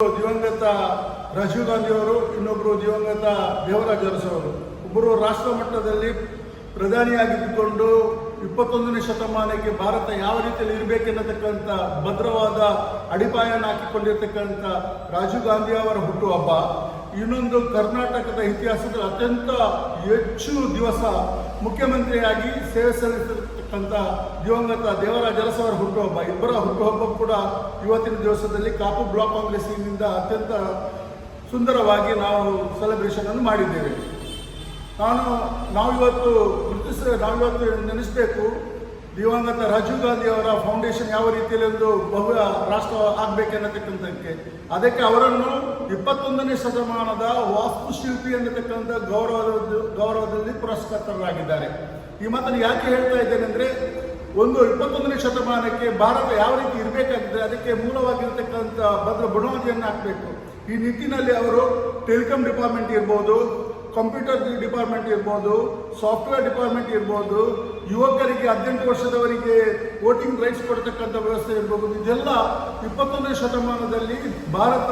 ದಿವಂಗತ ರಾಜೀವ್ ಗಾಂಧಿ ಅವರು ಇನ್ನೊಬ್ಬರು ದಿವಂಗತ ದೇವರಾಜ್ ಅರಸು ಅವರು. ಒಬ್ಬರು ರಾಷ್ಟ್ರ ಮಟ್ಟದಲ್ಲಿ ಪ್ರಧಾನಿಯಾಗಿದ್ದುಕೊಂಡು ಇಪ್ಪತ್ತೊಂದನೇ ಶತಮಾನಕ್ಕೆ ಭಾರತ ಯಾವ ರೀತಿಯಲ್ಲಿ ಇರಬೇಕೆನ್ನತಕ್ಕಂಥ ಭದ್ರವಾದ ಅಡಿಪಾಯನ ಹಾಕಿಕೊಂಡಿರ್ತಕ್ಕಂಥ ರಾಜೀವ್ ಗಾಂಧಿ ಅವರ ಹುಟ್ಟುಹಬ್ಬ, ಇನ್ನೊಂದು ಕರ್ನಾಟಕದ ಇತಿಹಾಸದಲ್ಲಿ ಅತ್ಯಂತ ಹೆಚ್ಚು ದಿವಸ ಮುಖ್ಯಮಂತ್ರಿಯಾಗಿ ಸೇವೆ ಸಲ್ಲಿಸಿರ್ತಕ್ಕಂಥ ದಿವಂಗತ ದೇವರಾಜ ಅರಸು ಅವರ ಹುಟ್ಟುಹಬ್ಬ, ಇಬ್ಬರ ಹುಟ್ಟುಹಬ್ಬ ಕೂಡ ಇವತ್ತಿನ ದಿವಸದಲ್ಲಿ ಕಾಪು ಬ್ಲಾಕ್ ಕಾಂಗ್ರೆಸ್ಸಿನಿಂದ ಅತ್ಯಂತ ಸುಂದರವಾಗಿ ನಾವು ಸೆಲೆಬ್ರೇಷನ್ ಅನ್ನು ಮಾಡಿದ್ದೇವೆ. ನಾನು ನಾವಿವತ್ತು ಗುರುತಿಸ ನಾವಿವತ್ತು ನೆನೆಸಬೇಕು, ದಿವಂಗತ ರಾಜೀವ್ ಗಾಂಧಿ ಅವರ ಫೌಂಡೇಶನ್ ಯಾವ ರೀತಿಯಲ್ಲಿ ಒಂದು ಬಹು ರಾಷ್ಟ್ರ ಆಗಬೇಕೆನ್ನತಕ್ಕಂಥಕ್ಕೆ, ಅದಕ್ಕೆ ಅವರನ್ನು ಇಪ್ಪತ್ತೊಂದನೇ ಶತಮಾನದ ವಾಸ್ತುಶಿಲ್ಪಿ ಅನ್ನತಕ್ಕಂಥ ಗೌರವ ಗೌರವದಲ್ಲಿ ಪುರಸ್ಕೃತರಾಗಿದ್ದಾರೆ. ಈ ಮಾತನ್ನು ಯಾಕೆ ಹೇಳ್ತಾ ಇದ್ದೇನೆ ಅಂದರೆ ಒಂದು ಇಪ್ಪತ್ತೊಂದನೇ ಶತಮಾನಕ್ಕೆ ಭಾರತ ಯಾವ ರೀತಿ ಇರಬೇಕಾಗಿದೆ, ಅದಕ್ಕೆ ಮೂಲವಾಗಿರ್ತಕ್ಕಂಥ ಭದ್ರ ಬುನಾದಿಯನ್ನು ಹಾಕಬೇಕು. ಈ ನಿಟ್ಟಿನಲ್ಲಿ ಅವರು ಟೆಲಿಕಾಂ ಡಿಪಾರ್ಟ್ಮೆಂಟ್ ಇರ್ಬೋದು, ಕಂಪ್ಯೂಟರ್ ಡಿಪಾರ್ಟ್ಮೆಂಟ್ ಇರ್ಬೋದು, ಸಾಫ್ಟ್ವೇರ್ ಡಿಪಾರ್ಟ್ಮೆಂಟ್ ಇರ್ಬೋದು ಯುವಕರಿಗೆ ಹದಿನೆಂಟು ವರ್ಷದವರಿಗೆ ವೋಟಿಂಗ್ ರೈಟ್ಸ್ ಕೊಡ್ತಕ್ಕಂಥ ವ್ಯವಸ್ಥೆ ಇರಬಹುದು. ಇದೆಲ್ಲ ಇಪ್ಪತ್ತೊಂದನೇ ಶತಮಾನದಲ್ಲಿ ಭಾರತ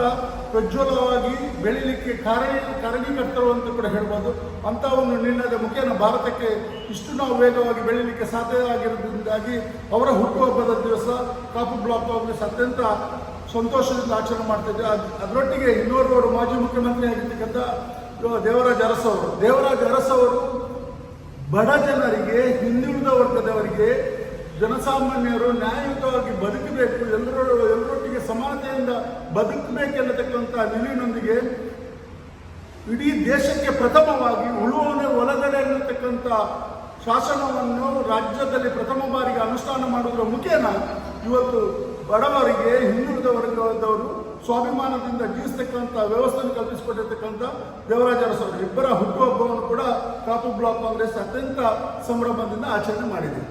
ಪ್ರಜ್ವಲವಾಗಿ ಬೆಳೀಲಿಕ್ಕೆ ಕಾರಣ, ಕಾರಣೀಕರ್ತರು ಅಂತ ಕೂಡ ಹೇಳ್ಬೋದು. ಅಂಥ ಒಂದು ನಿರ್ಣಯದ ಮುಖೇನ ಭಾರತಕ್ಕೆ ಇಷ್ಟು ನಾವು ವೇಗವಾಗಿ ಬೆಳೀಲಿಕ್ಕೆ ಸಾಧ್ಯ ಆಗಿರೋದ್ರಿಂದಾಗಿ ಅವರ ಹುಟ್ಟುಹಬ್ಬದ ದಿವಸ ಕಾಪು ಬ್ಲಾಕ್ ಆಫೀಸ್ ಅತ್ಯಂತ ಸಂತೋಷದಿಂದ ಆಚರಣೆ ಮಾಡ್ತಿದ್ದೆ ಅದು, ಅದರೊಟ್ಟಿಗೆ ಇನ್ನೋರ್ವರು ಮಾಜಿ ಮುಖ್ಯಮಂತ್ರಿ ಆಗಿರ್ತಕ್ಕಂಥ ದೇವರಾಜ ಅರಸು ಅವರು ದೇವರಾಜ ಅರಸು ಅವರು ಬಡ ಜನರಿಗೆ ವರ್ಗದವರಿಗೆ ಜನಸಾಮಾನ್ಯರು ನ್ಯಾಯಯುತವಾಗಿ ಬದುಕಬೇಕು, ಎಲ್ಲರೂ ಎಲ್ಲರೊಟ್ಟಿಗೆ ಸಮಾನತೆಯಿಂದ ಬದುಕಬೇಕೆನ್ನತಕ್ಕಂಥ ನಿಲುವಿನೊಂದಿಗೆ ಇಡೀ ದೇಶಕ್ಕೆ ಪ್ರಥಮವಾಗಿ ಉಳುವನೆ ಒಳಗಡೆ ಅನ್ನತಕ್ಕಂಥ ಶಾಸನವನ್ನು ರಾಜ್ಯದಲ್ಲಿ ಪ್ರಥಮ ಬಾರಿಗೆ ಅನುಷ್ಠಾನ ಮಾಡುವುದರ ಮುಖೇನ ಇವತ್ತು ಬಡವರಿಗೆ ಹಿಂದುಳಿದ ವರ್ಗದವರು ಸ್ವಾಭಿಮಾನದಿಂದ ಜೀವಿಸ್ತಕ್ಕಂಥ ವ್ಯವಸ್ಥೆಯನ್ನು ಕಲ್ಪಿಸಿಕೊಟ್ಟಿರ್ತಕ್ಕಂಥ ದೇವರಾಜ ಅರಸರು ಇಬ್ಬರ ಹುಟ್ಟುಹಬ್ಬವನ್ನು ಕೂಡ ಕಾಪು ಬ್ಲಾಕ್ ಕಾಂಗ್ರೆಸ್ ಅತ್ಯಂತ ಸಂಭ್ರಮದಿಂದ ಆಚರಣೆ ಮಾಡಿದೆ.